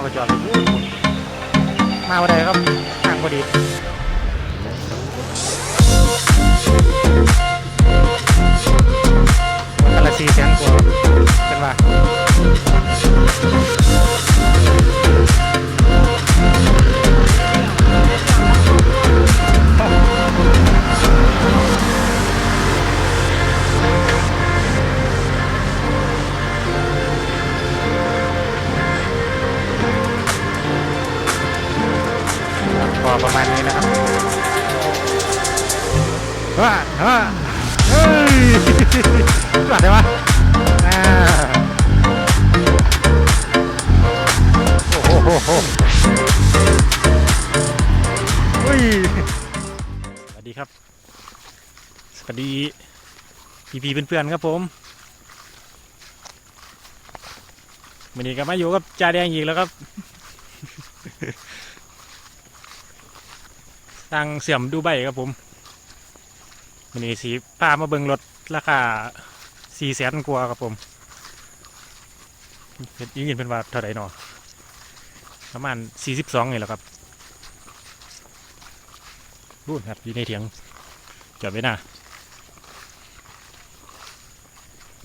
เขาก็จอดไปพูดมาวันใดครับทางพอดีวันละสี่แสนกว่าเป็นว่า สวัสดีครับ สวัสดีพี่พี่ๆเพื่อนๆครับผมวันนี้ก็มาอยู่กับจ่าแดงอีกแล้วครับทางเสี่ยมดูใบครับผมวันนี้สีพามาเบิ่งรถราคาสี่แสนกว่าครับผมเฮ็ดยิ่งเงินเป็นว่าเท่าไหร่หนอ ประมาณสี่สิบสองนี่แหละครับรูนครับอยู่ในเถียงจอดไว้หน้า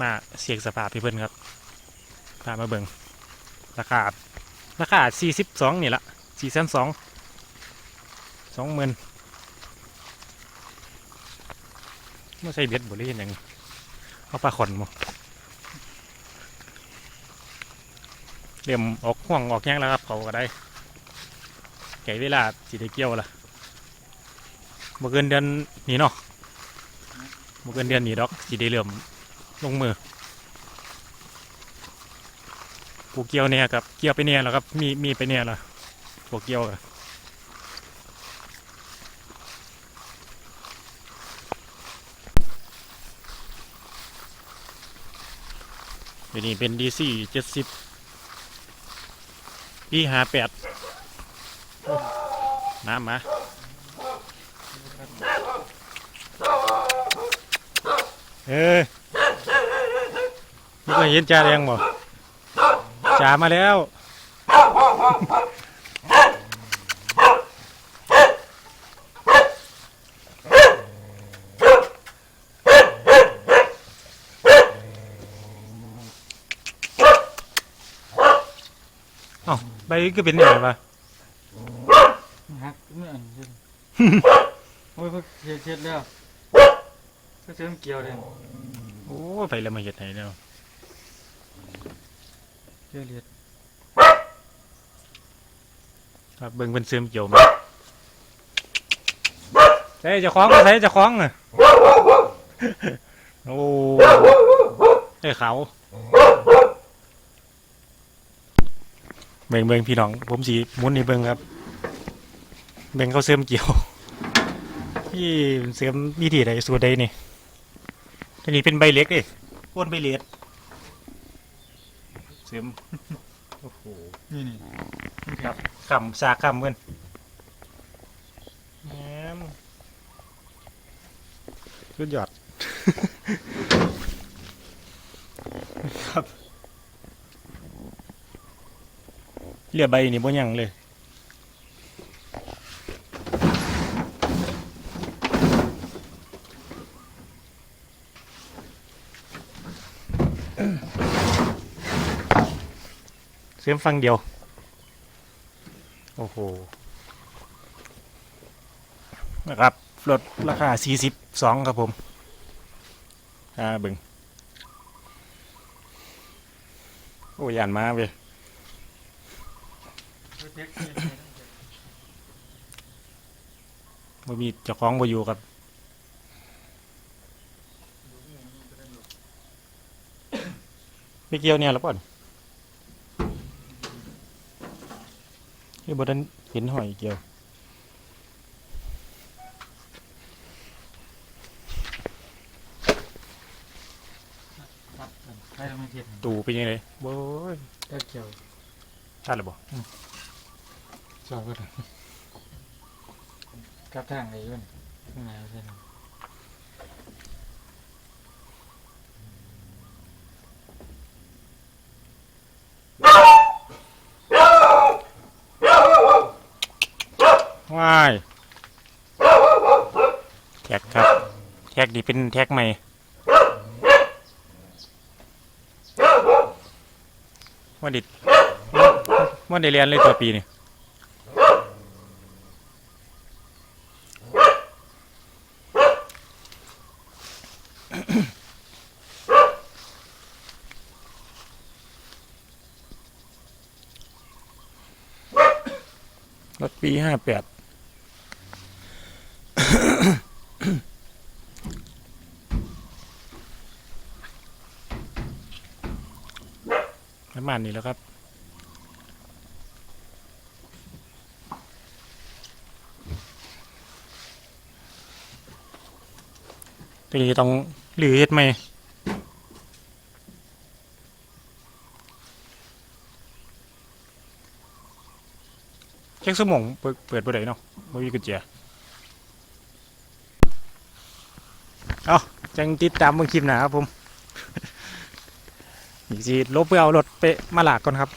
มาเสียงสภาพพี่เพิ่อนครับพามาเบิงราคาราคาสี่สิบสองนี่ละสี่แสนสองสองหมื่นไม่ใช่เบ็ดบุรีอย่างเอาปลาขอนมา เดี๋ยวออกห่วงออกแย่งแล้วครับเขาก็ได้ไก่เวลาสิได้เกี่ยวละบ่เกินเดือนนี้เนาะบ่เกินเดือนนี้ดอกสิได้เริ่มลงมือปูเกี่ยวเนี่ยครับเกี่ยวไปเนี่ยแล้วครับมีมีไปเนี่ยละปลูกเกี่ยวกันเดี๋ยวนี้เป็นดีซี่เจ็ดสิบ ปีหาแปดน้ำมาเออนี่ก็เห็นจ่าแดงบ่จ่ามาแล้ว ใบก็เป็นอย่างไรวะฮักเมื่ออันเช่นโอ้ยเพิ่งเช็ดเช็ดแล้วก็เชื่อมเกี่ยวเลยโอ้ไปแล้วมาเห็ดไหนเนี่ยเชื่อเลียดครับเบิ่งเป็นเสื่อมเกี่ยวไหมใส่จะคล้องใส่จะคล้องอะโอ้ไอ้เขา เบิ่งเบิ่งพี่น้อง ผมสีหมุนนี่เบิ่งครับ เบิ่งเขาเสื่อมเกี่ยวพี่เสื่อมวิธีใดสูตรใดนี่อันนี้เป็นใบเล็กเอ้โคนใบเล็กเสื่อมโอ้โหนี่นี่ครับคำสากคำเพื่อนแหมสุดยอดครับ เรียใบนี่บ่ยังเลย เสียมฟังเดียว โอ้โหนะครับลดราคา 42 ครับผม อ่า บึง โอ้ยานมาเว้ย บ่มีเจ้าของบ่อยู่ครับไม่เกี่ยวเนี่ยหรอป่อนนี่บ่ทันเห็นหอยเกี่ยวครับใครทำให้เช็ดตูเป็นยังไงโบ้ยก็เกี่ยวทันหรือบ่ สอบก็ได้กลับทางไหนอยุ่นข้างในใช่ไหมว้ายแท็กครับ แท็กดีเป็นแท็กใหม่ว่าดิว่าได้เรียนเลยตัวปีนี่รถ ปีห้าแปดประมาณนี้แล้วครับตีต้องหรือเฮ็ดไหม เช็คสมองเปิดเปิดบ่ได้เนาะบ่มีกุญแจเอาจังติดตามเบิ่งคลิปหน้าครับผมอีกสิลบเพื่อเอารถไปมาหลากก่อนครับ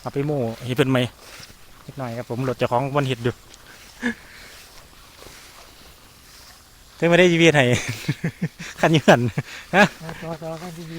เอาไปโม่ให้เพิ่นไหมนิดหน่อยครับผมรถเจ้าของวันเห็ดอยู่เพิ่งไม่ได้ยีเวียนให้คันอยืนต่อต่อกันดี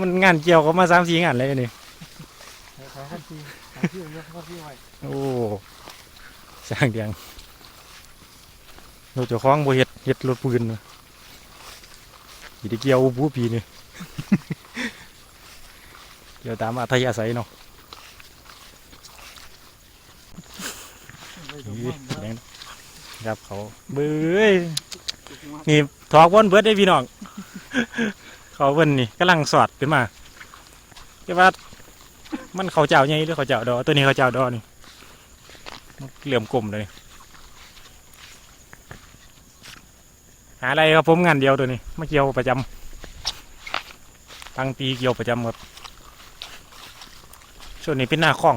มันงานเกี่ยวก็มาสามสี่งานเลยนี่ ๆต่อกันดีหาที่ยกเข้าที่ไว้โอ้สร้างเดียงรถเจ้าของบ่เฮ็ดเฮ็ดรถปืนมาอีได้เกี่ยวบูปีนี่เกี่ยวตามอัธยาศัยเนาะไว้อืดูอมั่งแดงครับเขาเบ้ยนี่ถอกวนเบิดได้พี่น้องเขาเบิ่นนี่กำลังสอดขึ้นมาแต่ว่า มันเขาเจ้าใหญ่หรือเขาเจ้าดอตัวนี้เขาเจ้าดอนี่เหลื่อมกลมเลยหาอะไรครับผมงานเดียวตัวนี้มาเกี่ยวประจำตั้งปีเกี่ยวประจำครับส่วนนี้เป็นหน้าคลอง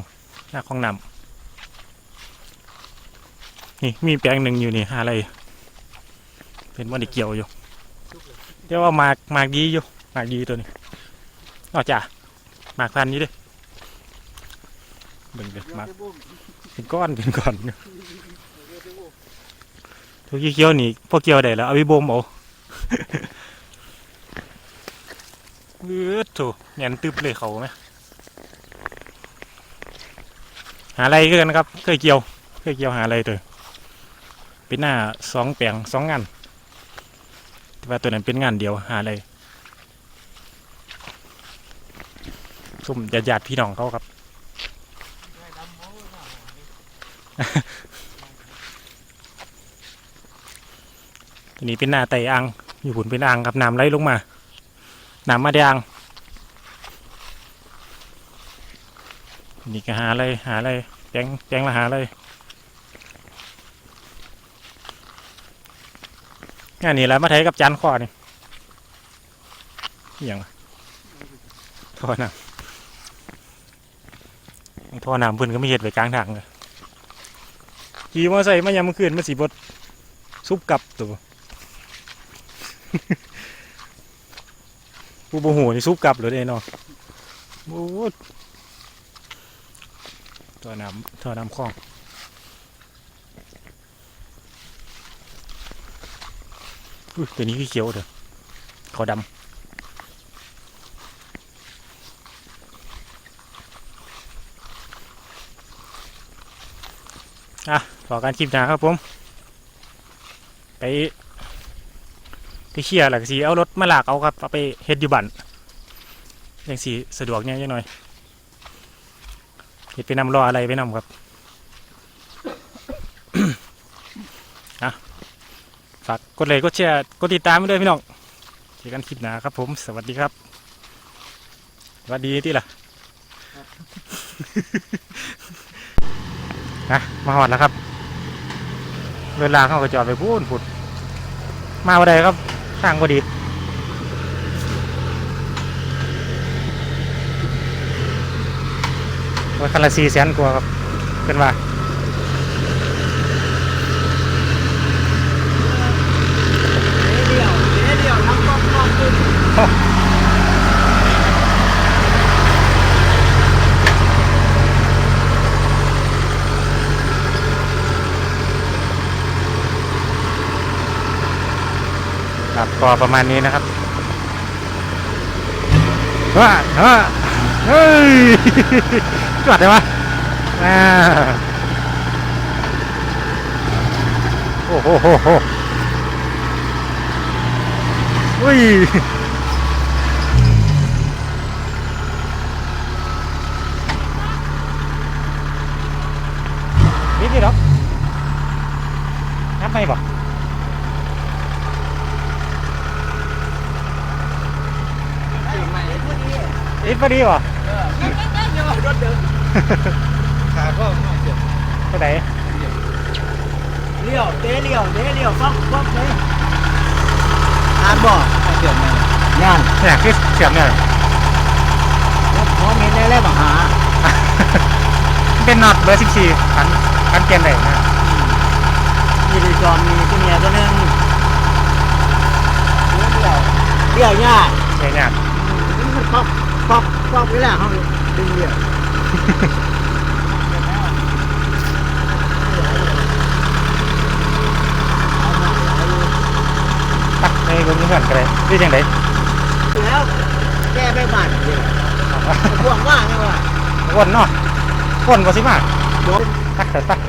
หน้าคลองน้ำนี่มีแปลงหนึ่งอยู่นี่หาอะไร เป็นวันที่เกี่ยวอยู่เรียกว่ามากมากดีอยู่มากดีตัวนี้นอกจากมากพันนี้เด้วย เบิ่งเด้อหมากเป็นก้อนเป็นก้อนอยู่ทุกเกี่ยวนี่พวกเกี่ยวได้แล้วเอาไปบ่มเอาเลือดโถเนียนตึบเลยเขาไหมหาอะไรกันครับ เคยเกี่ยว เคยเกี่ยวหาอะไรตัวเป็นหน้าสองแปลงสองงานแต่ว่าตัวนั้นเป็นงานเดียวหาอะไรซุ่มญาติญาติๆพี่น้องเขาครับ ตัวนี้เป็นหน้าไตอ่างอยู่ผุนเป็นอ่างครับน้ำไหลลงมา น้ำมาได้อ่างนี่ก็หาอะไรหาอะไรแจงแจงละหาอะไรงานนี้แหละมาไทยกับจานข้อนี่อย่างท่อน้ำท่อน้ำเพิ่นก็ไม่เห็ดไว้กลางทางเลย ขี่มอไซค์มายามมื้อคืนมาสีบดซุบกลับตัวผู้บ่หูนี่ซุบกลับเลยเด้เนาะโอ้ยท่อน้ำท่อน้ำคลองอุ้ยตัวนี้คือเขียวเถอะเขาดำอะ ต่อการคลิปหนาครับผม ไปไปเคลียร์หลักสีเอารถมาลากเอาครับเอาไปเฮ็ดอยู่บันยังสีสะดวกเนี่ยยังหน่อยเฮ็ดไปนำรออะไรไปนำครับอะฝากกดไลค์กดแชร์กดติดตามไปด้วยพี่น้องเจอกันคลิปหน้าครับ ผม สวัสดีครับสวัสดีที่ล่ะนะมาหอดแล้วครับ เวลาเขาก็จอดไปพูนผุดมาวันใดครับทางพอดีว่าคันละสี่แสนกว่าครับเป็นว่าเดียวเดียวทำกองกองขึ้น ครับก็ประมาณนี้นะครับว้าเฮ้ยเฮ้ยจวดเลยวะอ่าโอ้โหโหโหอุ้ยนิดนี่หรอนับไปบ่อิ ดพอดีบ่ขาก็ไม่เจ็บไปไหนเลี้ยวเตะเลี้ยวเตะเลี้ยวฟักฟักเลยทานบ่เจ็บไหมงานเนี่ยคือเสียมเนี่ยพร้อมเห็นได้แล้วบังหาเป็นน็อตเบอร์สิบสี่ขันขันเกมได้นะมีดีจอมมีตัวเมียตัวนึงเลี้ยวเลี้ยวยากเนี่ยเนี่ยมันฟัก ฟักฟักเวลาเขาดึงเลี้ยวตักในเบิ้งเพื่อนกันเลยนี่จังไดแล้วแก้ไปบ้านเดียวพวงว่าไงวะวนเนาะวนบ่สิมาโดนตักเถอะตัก